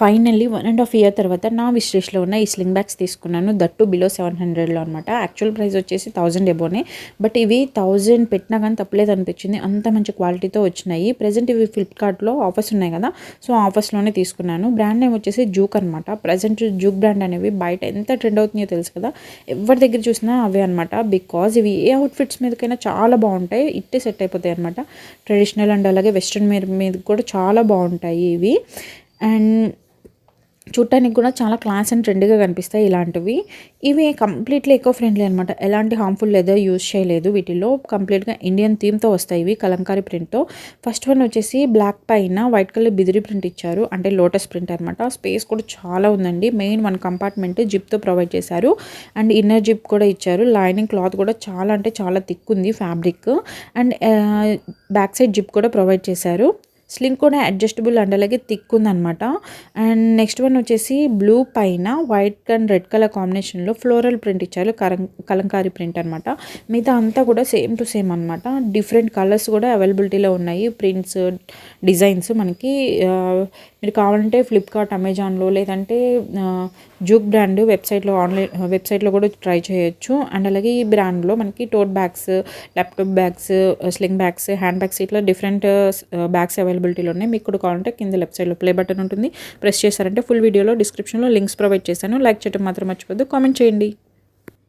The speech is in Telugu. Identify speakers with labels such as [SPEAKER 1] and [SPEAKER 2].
[SPEAKER 1] Finally one and half year తర్వాత నా విశ్లేషలో ఉన్న ఈ స్లింగ్ బ్యాగ్స్ తీసుకున్నాను. దట్టు బిలో సెవెన్ హండ్రెడ్లో అనమాట యాక్చువల్ ప్రైస్ వచ్చేసి థౌజండ్ ఎబోనే బట్ ఇవి థౌజండ్ పెట్టినా కానీ తప్పలేదు అనిపించింది. అంత మంచి క్వాలిటీతో వచ్చినాయి. ప్రజెంట్ ఇవి ఫ్లిప్కార్ట్లో ఆఫర్స్ ఉన్నాయి కదా. సో ఆఫర్స్లోనే తీసుకున్నాను. బ్రాండ్ నేమ్ వచ్చేసి జూక్ అనమాట ప్రజెంట్ జూక్ బ్రాండ్ అనేవి బయట ఎంత ట్రెండ్ అవుతుందో తెలుసు కదా. ఎవరి దగ్గర చూసినా అవే అనమాట బికాజ్ ఇవి ఏ అవుట్ఫిట్స్ మీదకైనా చాలా బాగుంటాయి. ఇట్టే సెట్ అయిపోతాయి అనమాట ట్రెడిషనల్ అండ్ అలాగే వెస్ట్రన్ మీద మీద కూడా చాలా బాగుంటాయి ఇవి. అండ్ చూడటానికి కూడా చాలా క్లాస్ అండ్ ట్రెండ్గా కనిపిస్తాయి ఇలాంటివి. ఇవి కంప్లీట్లీ ఎకో ఫ్రెండ్లీ అనమాట ఎలాంటి హార్మ్ఫుల్ లెదర్ యూజ్ చేయలేదు వీటిలో కంప్లీట్గా ఇండియన్ థీమ్తో వస్తాయి ఇవి కలంకారీ ప్రింట్తో. ఫస్ట్ వన్ వచ్చేసి బ్లాక్ పైన వైట్ కలర్ బిదిరి ప్రింట్ ఇచ్చారు. అంటే లోటస్ ప్రింట్ అనమాట స్పేస్ కూడా చాలా ఉందండి. మెయిన్ వన్ కంపార్ట్మెంట్ జిప్తో ప్రొవైడ్ చేశారు. అండ్ ఇన్నర్ జిప్ కూడా ఇచ్చారు. లైనింగ్ క్లాత్ కూడా చాలా అంటే చాలా థిక్ ఉంది fabric. And back side zip కూడా ప్రొవైడ్ చేశారు. స్లింగ్ కూడా అడ్జస్టబుల్ అండ్ అలాగే థిక్ ఉందనమాట అండ్ నెక్స్ట్ వన్ వచ్చేసి బ్లూ పైన వైట్ అండ్ రెడ్ కలర్ కాంబినేషన్లో ఫ్లోరల్ ప్రింట్ ఇచ్చారు కరం కలంకారీ ప్రింట్ అనమాట. మిగతా అంతా కూడా సేమ్ టు సేమ్ అనమాట. డిఫరెంట్ కలర్స్ కూడా అవైలబిలిటీలో ఉన్నాయి ప్రింట్స్ డిజైన్స్ మనకి మీరు కావాలంటే ఫ్లిప్కార్ట్ అమెజాన్లో లేదంటే జూక్ బ్రాండ్ వెబ్సైట్లో ఆన్లైన్ వెబ్సైట్లో కూడా ట్రై చేయొచ్చు. అండ్ అలాగే ఈ బ్రాండ్లో మనకి tote bags laptop bags sling bags hand bags ఇట్లా డిఫరెంట్ బ్యాగ్స్ అవైలబిలిటీలో ఉన్నాయి. మీకు కూడా కావాలంటే కింద లెఫ్ట్ సైడ్లో ప్లే బటన్ ఉంటుంది. ప్రెస్ చేశారంటే ఫుల్ వీడియోలో డిస్క్రిప్షన్లో లింక్స్ ప్రొవైడ్ చేశాను. లైక్ చేయడం మాత్రం మర్చిపోద్దు. కామెంట్ చేయండి.